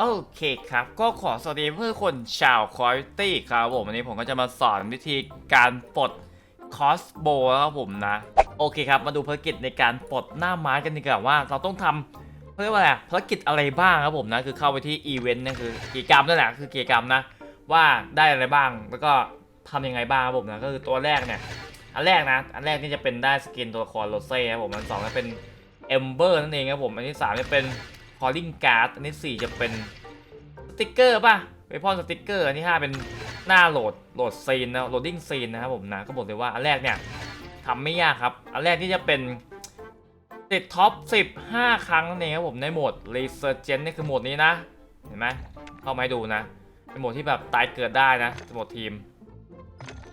โอเคครับ ก็ขอสวัสดีเพื่อนคนชาวคอยตี้ครับผมวันนี้ผมก็จะมาสอนวิธีการปลดคอสโบครับผมนะ โอเคครับ มาดูภารกิจในการปลดหน้าไม้กันดีกว่าว่า เราต้องทำเขาเรียกว่าอะไรภารกิจอะไรบ้างครับผมนะ คือเข้าไปที่อีเวนต์นั่นคือกิจกรรมนั่นแหละคือกิจกรรมนะ ว่าได้อะไรบ้างแล้วก็ทำยังไงบ้างครับผมนะก็คือตัวแรกเนี่ยอันแรกนะ อันแรกนี่จะเป็นได้สกินตัวละครโรเซ่ครับผมอันสองจะเป็นเอมเบอร์นั่นเองครับผมอันที่สามจะเป็น คอลลิงการ์ดอันที่สี่จะเป็นสติกเกอร์ป่ะไปพ่นสติกเกอร์อันที่ห้าเป็นหน้าโหลดโหลดซีนนะโหลดดิ้งซีนนะครับผมนะก็บอกเลยว่าอันแรกเนี่ยทำไม่ยากครับ อันแรกที่จะเป็นติดท็อป 15 ครั้งนั่นเองครับผมในโหมด r e s u r g e n นี่คือโหมดนี้นะ เห็นไหมเข้ามาให้ดูนะเป็นโหมดที่แบบตายเกิดได้นะโหมดทีม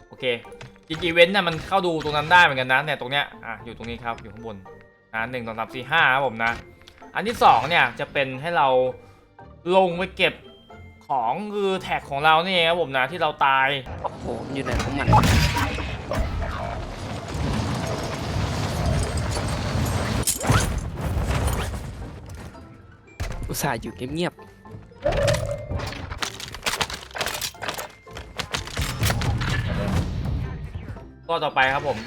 โอเคจริงๆอีเวนต์เนี่ยมันเข้าดูตรงนั้นได้เหมือนกันนะเนี่ยตรงเนี้ยอะอยู่ตรงนี้ครับอยู่ข้างบนนะหนึ่งสองสามสี่ห้าครับผมนะ อันที่สองเนี่ยจะเป็นให้เราลงไปเก็บของคือแท็กของเรานี่เองครับผมนะที่เราตาย โอ้โหมันอยู่ไหนของมันอุตส่าห์อยู่เงียบก็ต่อไปครับผม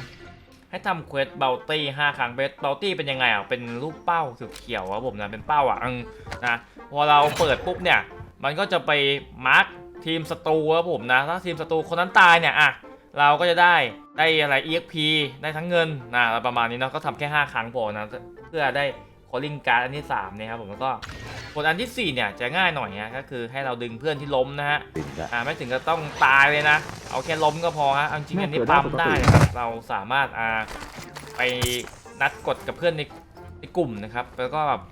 ให้ทำเควสเบลตี้ห้าครั้งเบลตี้เป็นยังไงอะ เป็นรูปเป้าเขียวๆครับผมนะ เป็นเป้าอะอืมนะ พอเราเปิดปุ๊บเนี่ย มันก็จะไปมาร์คทีมศัตรูครับผมนะ ถ้าทีมศัตรูคนนั้นตายเนี่ยอะ เราก็จะได้ได้อะไร EXP ได้ทั้งเงินนะประมาณนี้เนาะ ก็ทำแค่ 5 ครั้งพอนะ เพื่อได้ calling card อันที่3เนี่ยครับผมแล้วก็ ผลอันที่ 4 เนี่ยจะง่ายหน่อยฮะก็คือให้เราดึงเพื่อนที่ล้มนะฮะอ่าไม่ถึงก็ต้องตายเลยนะ เอาแค่ล้มก็พอฮะเอาจริงๆอันนี้ปั๊มได้นะครับเราสามารถอ่าไปนัดกดกับเพื่อนในในกลุ่มนะครับ แล้วก็แบบ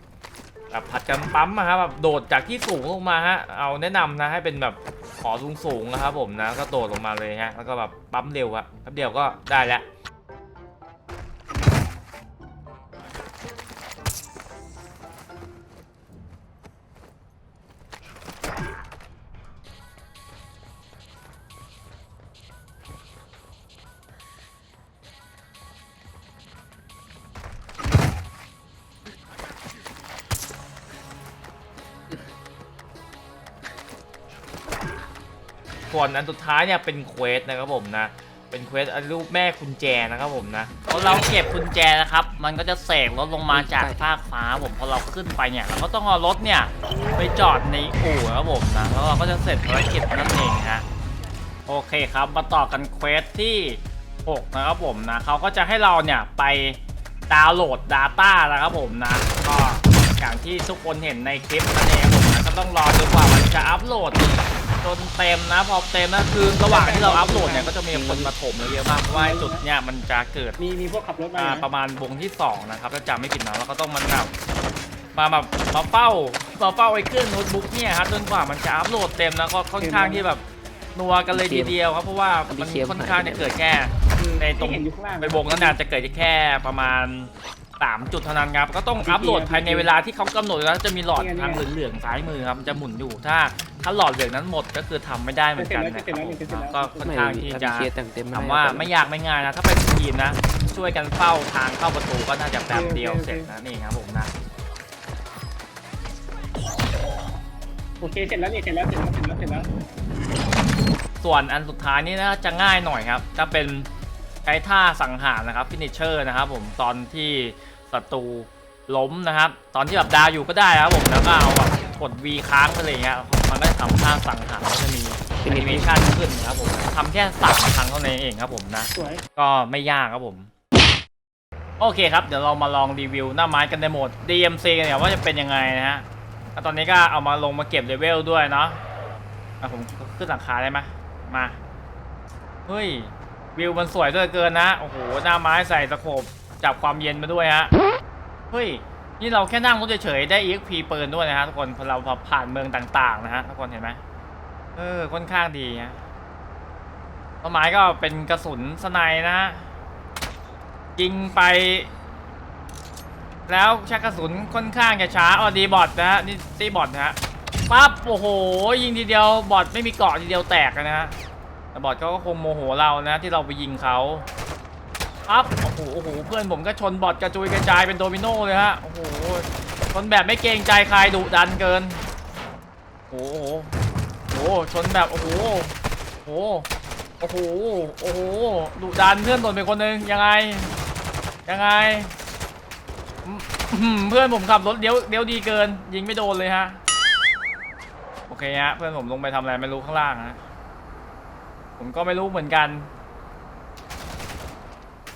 แบบผัดกันปั๊มอะครับแบบโดดจากที่สูงลงมาฮะเอาแนะนำนะให้เป็นแบบขอสูงสูงๆนะครับผมนะก็โดดลงมาเลยฮะแล้วก็แบบปั๊มเร็วอะแป๊บเดียวก็ได้แล้ว ส่วนอันสุดท้ายเนี่ยเป็นเควสนะครับผมนะ เป็นเควสรูปแม่กุญแจนะครับผมนะพอเราเก็บกุญแจนะครับ มันก็จะเสกรถลงมาจากฟากฟ้าผมพอเราขึ้นไปเนี่ยเราก็ต้องเอารถเนี่ยไปจอดในอู่นะครับผมนะแล้วเราก็จะเสร็จภารกิจนั่นเองฮะโอเคครับมาต่อกันเควสที่6นะครับผมนะเขาก็จะให้เราเนี่ยไปดาวน์โหลด Data นะครับผมนะก็อย่างที่ทุกคนเห็นในคลิปนั่นเองครับผมนะก็ต้องรอจนกว่ามันจะอัปโหลด จนเต็มนะพอเต็มนะคือระหว่างที่เราอัพโหลดเนี่ยก็จะมีคนมาถมเราเยอะมากเพราะว่าไอ้จุดเนี่ยมันจะเกิดมีมีพวกขับรถมาอ่านะประมาณวงที่2นะครับถ้าจำไม่ผิดนะเราก็ต้องมาแบบมาแบบมาเฝ้ามาเฝ้าไอ้เครื่องโน้ตบุ๊กเนี่ยครับจนกว่ามันจะอัพโหลดเต็มนะก็ค่อนข้างที่แบบนัวกันเลยทีเดียวครับเพราะว่ามันค่อนข้างจะเกิดแค่ในตรงที่เห็นอยู่ข้างล่างในวงนั้นน่ะจะเกิดแค่ประมาณ 3 จุดเท่านั้นครับ ก็ต้องอัพโหลดภายในเวลาที่เขากำหนดแล้วจะมีหลอดทางเหลืองๆซ้ายมือครับมันจะหมุนอยู่ถ้าถ้าหลอดเหลืองนั้นหมดก็คือทำไม่ได้เหมือนกันนะครับผมก็ๆค่อนไม่ข้างที่ถ้าจะมีเคลียร์แต่งเต็มถามว่าไม่ยากไม่ง่ายนะ ถ้าเป็นทีมนะ ช่วยกันเฝ้าทางเข้าประตูก็น่าจะแป๊บเดียวเสร็จนะนี่ครับผมนะโอเคเสร็จแล้วนี่เสร็จแล้วเสร็จแล้วเสร็จแล้วเสร็จแล้ว ส่วนอันสุดท้ายนี่นะจะง่ายหน่อยครับจะเป็น ใช้ท่าสังหารนะครับฟินิชเชอร์นะครับผมตอนที่ศัตรูล้มนะครับ ตอนที่แบบดาวอยู่ก็ได้นะครับผมแล้วก็เอาแบบกด V ค้างไปเลยเงี้ยมันก็จะทำท่าสังหารแล้วจะมีแอนิเมชันขึ้นครับผมทำแค่สามครั้งเท่านั้นเองครับผมนะสวยก็ไม่ยากครับผม โอเคครับ เดี๋ยวเรามาลองรีวิวหน้าไม้กันในโหมด DMC กันเนี่ยว่าจะเป็นยังไงนะฮะแล้วตอนนี้ก็เอามาลงมาเก็บเลเวลด้วยเนาะอะผมขึ้นหลังคาได้ไหมมาเฮ้ย วิวมันสวยเหลือเกินนะ โอ้โห หน้าไม้ใส่ตะโขบจับความเย็นมาด้วยฮะ เฮ้ย นี่เราแค่นั่งรถเฉยๆ ได้ EXP ปืนด้วยนะฮะทุกคนพอเราผ่านเมืองต่างๆนะฮะทุกคนเห็นไหมเออ ค่อนข้างดีฮะต้นไม้ก็เป็นกระสุนสไนด์นะฮะยิงไป แล้วชักกระสุนค่อนข้างจะช้าอ๋อดีบอทนะฮะนี่ตีบอทนะฮะปั๊บโอ้โห ยิงทีเดียวบอทไม่มีเกาะทีเดียวแตกนะฮะ แต่บอทเขาก็คงโมโหเรานะที่เราไปยิงเขาปั๊บโอ้โหโอ้โหเพื่อนผมก็ชนบอทกระจุยกระจายเป็นโดมิโนเลยฮะโอ้โหชนแบบไม่เกรงใจใครดุดันเกินโอ้โหโอ้โหชนแบบโอ้โหโอ้โหโอ้โหโอ้โหดุดันเพื่อนตนไปคนหนึงยังไงยังไงเพื่อนผมขับรถเลี้ยวเลี้ยวดีเกิน ยิงไม่โดนเลยฮะ โอเคฮะ เพื่อนผมลงไปทำอะไรไม่รู้ข้างล่างฮะ ผมก็ไม่รู้เหมือนกัน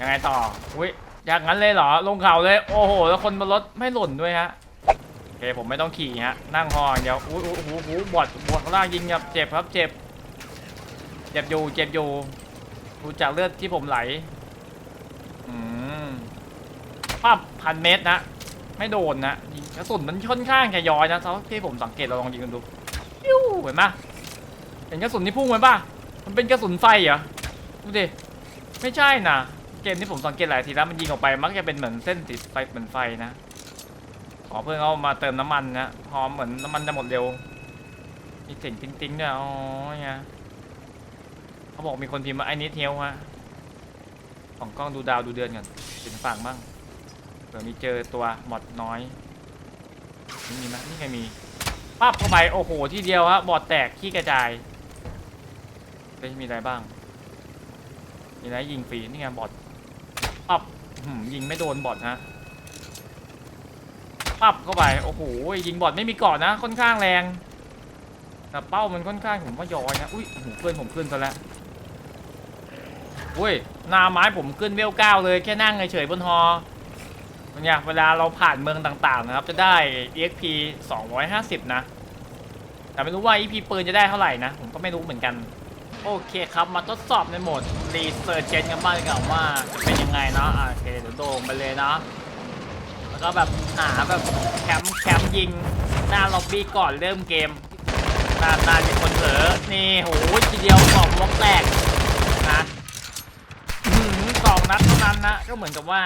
ยังไงต่อ อุ้ยอย่างนั้นเลยเหรอ ลงเขาเลย โอ้โห แล้วคนบนรถไม่หล่นด้วยฮะ โอเค ผมไม่ต้องขี่ฮะ นั่งหออย่างเดียวอุ้ยอุ้ยอุ้บอดบอดข้างล่างยิงครับ เจ็บครับ เจ็บ เจ็บอยู่ เจ็บอยู่ ดูจากเลือดที่ผมไหล อืมปั๊บพันเมตรนะ ไม่โดนนะยิงกระสุนมันค่อนข้างจะย้อยนะเท่าที่ผมสังเกตเราลองยิงกันดูปิ้วเห็นปะเห็นกระสุนที่พุ่งไหมปะ มันเป็นกระสุนไฟเหรอ ดูดิ ไม่ใช่นะ เกมนี้ผมสังเกตหลายทีแล้วมันยิงออกไปมักจะเป็นเหมือนเส้นติดไฟเหมือนไฟนะ ขอเพื่อนเขามาเติมน้ำมันนะพอเหมือนน้ำมันจะหมดเร็ว มีเสียงติ้งๆด้วยอ๋อเนี่ยเขาบอกมีคนพิมพ์มาไอ้นิดเทลฮะของกล้องดูดาวดูเดือนก่อนเป็นฝั่งบ้างเผื่อมีเจอตัวหมดน้อยนี่มีไหมนี่ใครมีปั๊บเข้าไปโอ้โหที่เดียวฮะบอดแตกขี้กระจาย เฮ้ยมีอะไรบ้าง มีอะไรยิงฟรีนี่ไงบอทปั๊บยิงไม่โดนบอทฮะปั๊บเข้าไป โอ้โห ยิงบอทไม่มีเกาะนะ ค่อนข้างแรงแต่เป้ามันค่อนข้างผมว่าย้อยนะ อุ้ยโอ้โหเพื่อนผมขึ้นซะแล้วอุ้ยนาไม้ผมขึ้นเวลเก้าเลยแค่นั่งเฉยบนฮอเนี่ยเวลาเราผ่านเมืองต่างๆนะครับ จะได้ EXP 250 นะ แต่ไม่รู้ว่า EP ปืนจะได้เท่าไหร่นะ ผมก็ไม่รู้เหมือนกัน โอเคครับ มาทดสอบในโหมดรีเสิร์ชเจนกันบ้างดีกว่าว่าจะเป็นยังไงเนาะโอเคเดี๋ยวโดงไปเลยเนาะแล้วก็แบบหาแบบแคมป์แคมป์ยิงหน้าล็อบบี้ก่อนเริ่มเกมนานนานเป็นคนเผลอนี่โหทีเดียวสองวงแตกนะสองนัดเท่านั้นนะก็เหมือนกับว่า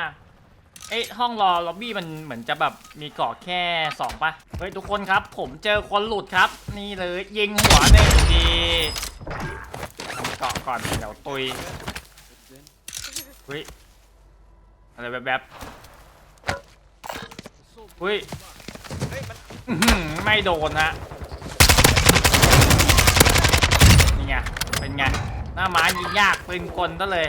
เอ้ห้องรอล็อบบี้มันเหมือนจะแบบมีเกาะแค่สองปะเฮ้ยทุกคนครับ ผมเจอคนหลุดครับ นี่เลยยิงหัวหนึ่งที ก่อนเดี๋ยวตุยเฮ้ยอะไรแบบแบบเฮ้ยอื้อหือไม่โดนฮะนี่ไงเป็นไงหน้าไม้ยิงยากปืนกลซะเลย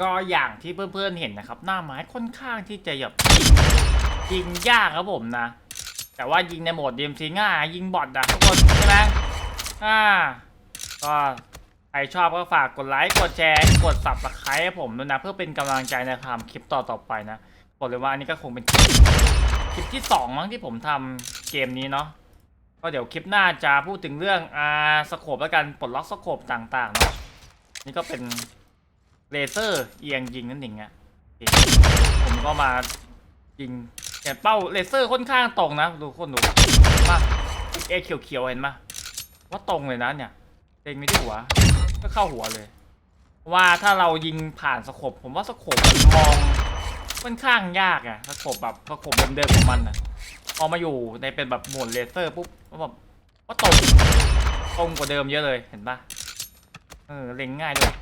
ก็อย่างที่เพื่อนๆเห็นนะครับ หน้าไม้ค่อนข้างที่จะแบบยิงยากครับผมนะ แต่ว่ายิงในโหมด DMC ง่ายยิงบอทอะทุกคนใช่ไหมอ่าก็ ครชอบก็ฝากกดไลค์ กดแชร์ กด subscribe ให้ผมด้วยนะ เพื่อเป็นกำลังใจในการทำคลิปต่อๆไปนะบอกเลยว่าอันนี้ก็คงเป็นคลิปคลิปที่2มั้งที่ผมทำเกมนี้เนาะก็เดี๋ยวคลิปหน้าจะพูดถึงเรื่องอ่าสโคปแล้วกันปลดล็อกสโคปต่างๆเนาะนี่ก็เป็นเลเซอร์เอียงยิงนั่นเองอะผมก็มายิงแต่เป้าเลเซอร์ค่อนข้างตรงนะดูคนดูมาเอเขียวๆเห็นปะว่าตรงเลยนะเนี่ยเล็งไม่ที่หัว ก็เข้าหัวเลย ว่าถ้าเรายิงผ่านสโคปผมว่าสโคปมันมองค่อนข้างยากอะสโคปแบบสโคปเดิมๆของมันอะพอมาอยู่ในเป็นแบบโหมดเลเซอร์ปุ๊บก็แบบว่าตรงตรงกว่าเดิมเยอะเลยเห็นปะเออเล็งง่ายด้วย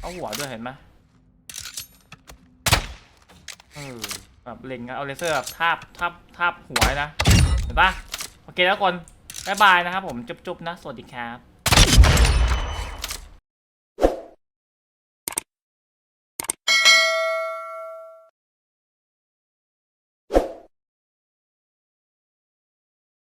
เอาหัวด้วยเห็นปะเออแบบเล็งเอาเลเซอร์แบบทาบทาบทาบหัวนะเห็นปะโอเคแล้วคนบ๊ายบายนะครับผมจุ๊บๆนะ สวัสดีครับ